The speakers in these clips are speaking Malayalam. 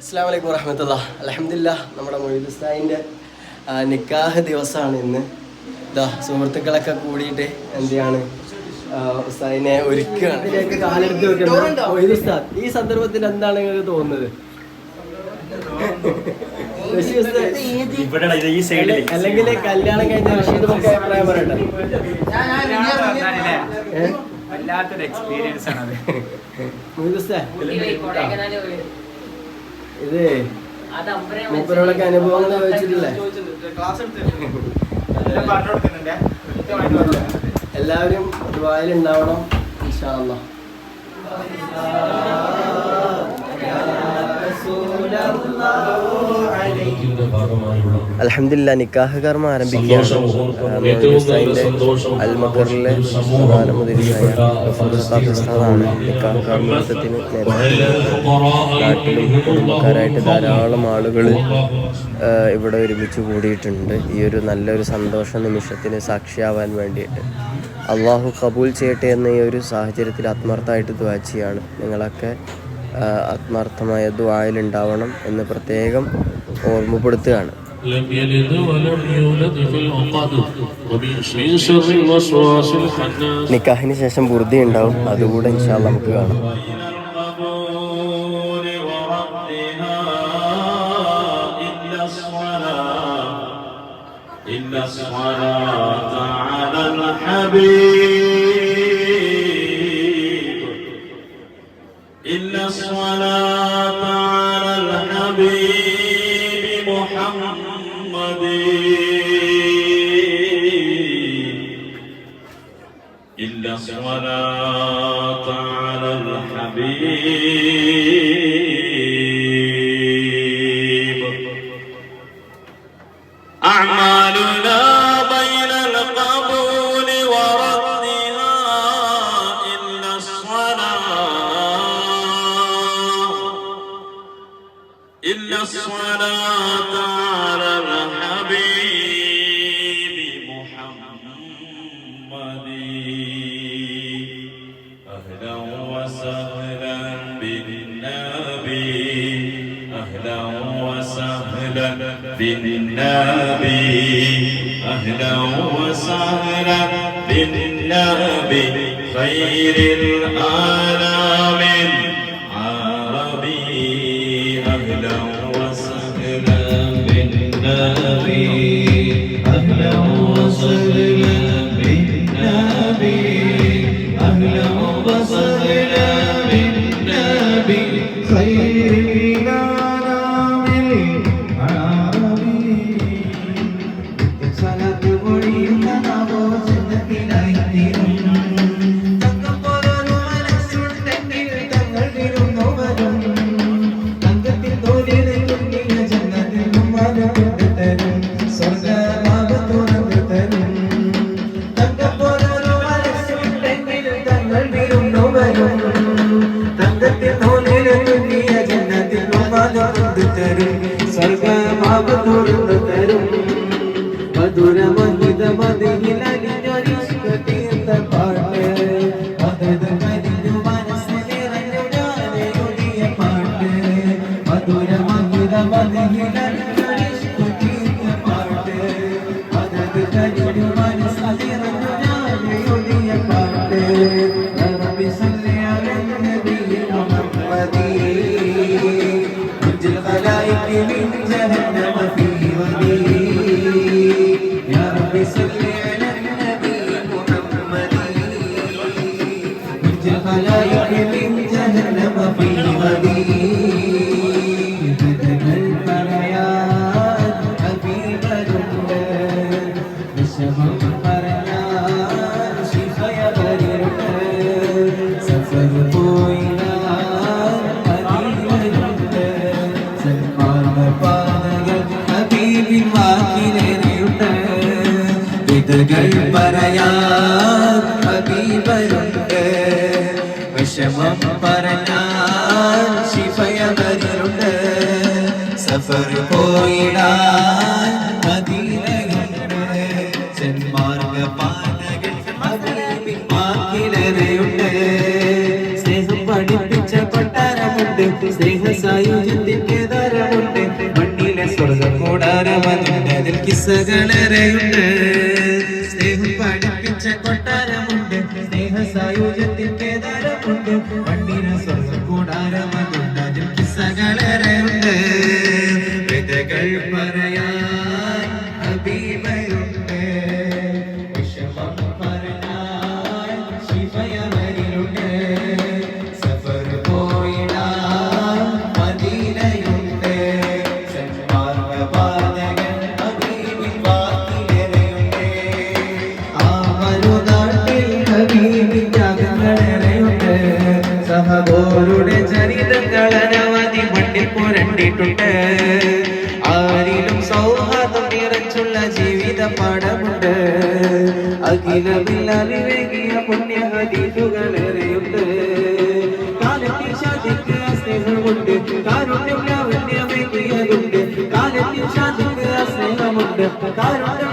അസ്സാം വലൈക്കും വറഹമത്തുള്ള അലഹമില്ല നമ്മുടെ മൊയ്ദുസ്തായിന്റെ നിക്കാഹ് ദിവസമാണ് ഇന്ന്. ഇതാ സുഹൃത്തുക്കളൊക്കെ കൂടിയിട്ട് എന്തെയാണ് ഉസ്താദിനെ ഒരുക്കുകയാണ് ഈ സന്ദർഭത്തിൽ എന്താണ് നിങ്ങൾക്ക് തോന്നുന്നത്? റഷീദ് ഉസ്താദ്, ഇവിടെ ഈ സൈഡിൽ അല്ലെങ്കിൽ കല്യാണം കഴിഞ്ഞ റഷീദ് നമുക്ക് അഭിപ്രായം പറയട്ടെ? വല്ലാത്തൊരു എക്സ്പീരിയൻസ് ആണ് അത്. ഇത് മൂപ്പരോടൊക്കെ അനുഭവങ്ങൾ ചോദിച്ചിട്ടില്ലേ. എല്ലാവരും ദുബായിലുണ്ടാവണം ഇൻഷാ അല്ലാ അലഹമില്ല നിക്കാഹ് കർമ്മ ആരംഭിക്കുകയാണ് മുതിരിയായ ഉസ്താദാണ് നിക്കാഹ് കർമ്മത്തിന് നാട്ടിലും കുടുംബക്കാരായിട്ട് ധാരാളം ആളുകൾ ഇവിടെ ഒരുമിച്ച് കൂടിയിട്ടുണ്ട്. ഈ ഒരു നല്ലൊരു സന്തോഷ നിമിഷത്തിന് സാക്ഷിയാവാൻ വേണ്ടിയിട്ട്. അള്ളാഹു കബൂൽ ചെയ്യട്ടെ എന്ന ഈ ഒരു സാഹചര്യത്തിൽ ആത്മാർത്ഥമായിട്ട് ദ്വാ ചെയ്യാണ്. നിങ്ങളൊക്കെ ആത്മാർത്ഥമായ ദ്വായിലുണ്ടാവണം എന്ന് പ്രത്യേകം ഓർമ്മപ്പെടുത്തുകയാണ്. لم يلد ولم يولد في العقد ومن من شر الوسواس الخناس നിക്കാഹിന് ശേഷം ബുർദി ഉണ്ടാവും അതുകൂടെ ഇൻഷാല്ല നമുക്ക് കാണാം القبول وردها إلا الصلاة إلا الصلاة على الحبيب إلا الصلاة أهلا وسهلا بالنبي أهلا وسهلا بالنبي أهلا وسهلا بالنبي خير الآلام ഞങ്ങൾ പറയാൻ ഹബീബരുണ്ട് വിഷമം പറഞ്ഞാൽ ശിഫയവരുണ്ട് സഫർ പോയിടാൻ മദീനയുണ്ട്. ചെന്മാർഗ പാലകൾ ഹബീബിൻ മാക്കിലേറെയുണ്ട് സ്നേഹം പഠിപ്പിച്ച കൊട്ടാരമുണ്ട്. സ്നേഹ സായുജ്യത്തിൻ കേദാരമുണ്ട് മണ്ണിലെ സ്വർഗം കൂടാരമനുണ്ട് അതിൽ കിസ്സകളേറെയുണ്ട്. സ്നേഹം പഠിപ്പിച്ച കൊട്ടാരമുണ്ട്. സ്നേഹ സായുജ്യത്തിൽ കേദാരമുണ്ട് പണ്ടിന അനവധി മണ്ണിൽ പുരണ്ടിട്ടുണ്ട് ആരിലും സൗഹാർദ്ദം നിറച്ചുള്ള ജീവിത പാഠമുണ്ട്. അഖിലമില്ലാതിവേകിയ പുണ്യ ഹദീസുകളേറെയുണ്ട് കാലത്തിൽ ശാദിക്കുക സ്നേഹമുണ്ട്. കാരുണ്യം ലാവണ്യമേകിയതുണ്ട് കാലത്തിൽ കാരുണ്യം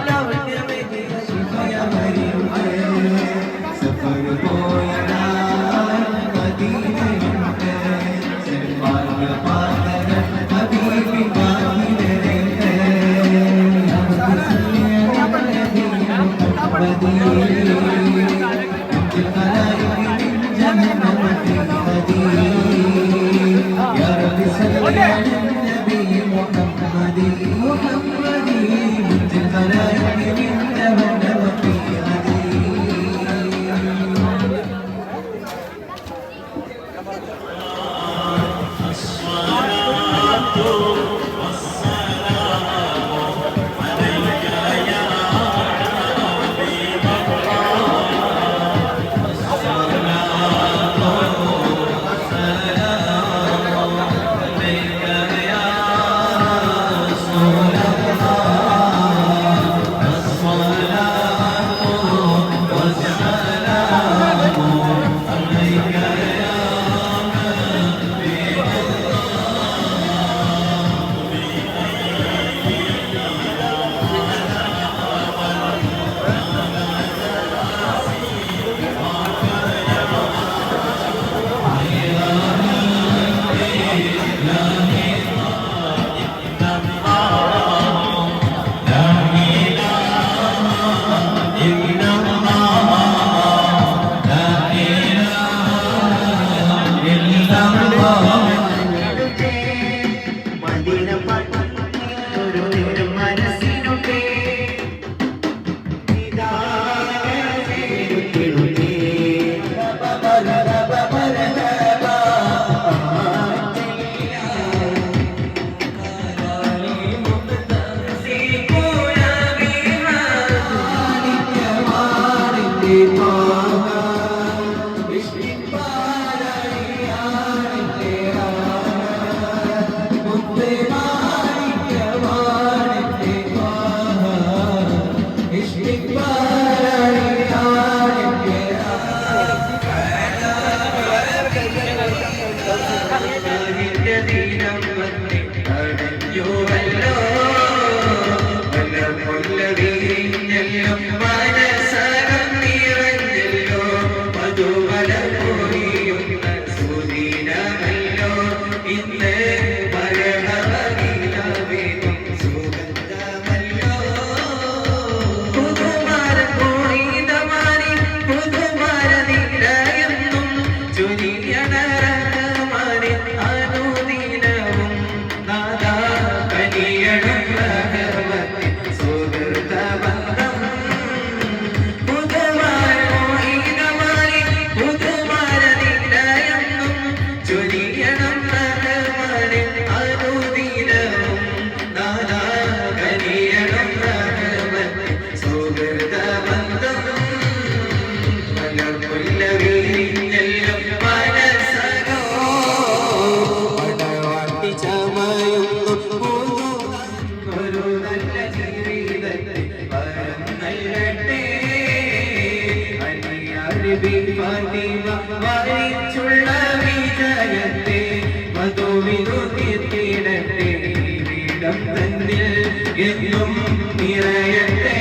തന്നിൽ എന്നും നിറയട്ടെ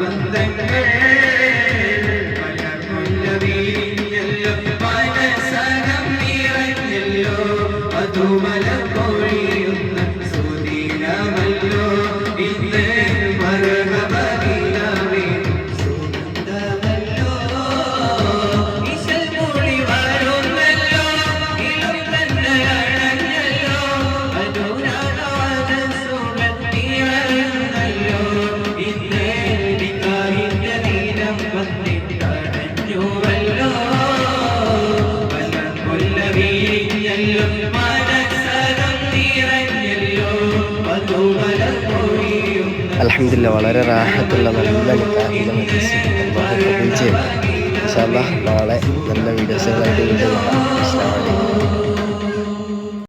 ബന്ധങ്ങൾ മലർമുല്ലവിരിഞ്ഞല്ലോ മനസ്സകം നിറഞ്ഞല്ലോ മധുമല അലഹമില്ല വളരെ റാഹത്തുള്ള നല്ല അല്ലാഹ് നാളെ നല്ല വീഡിയോസുകളായിട്ട് വീണ്ടും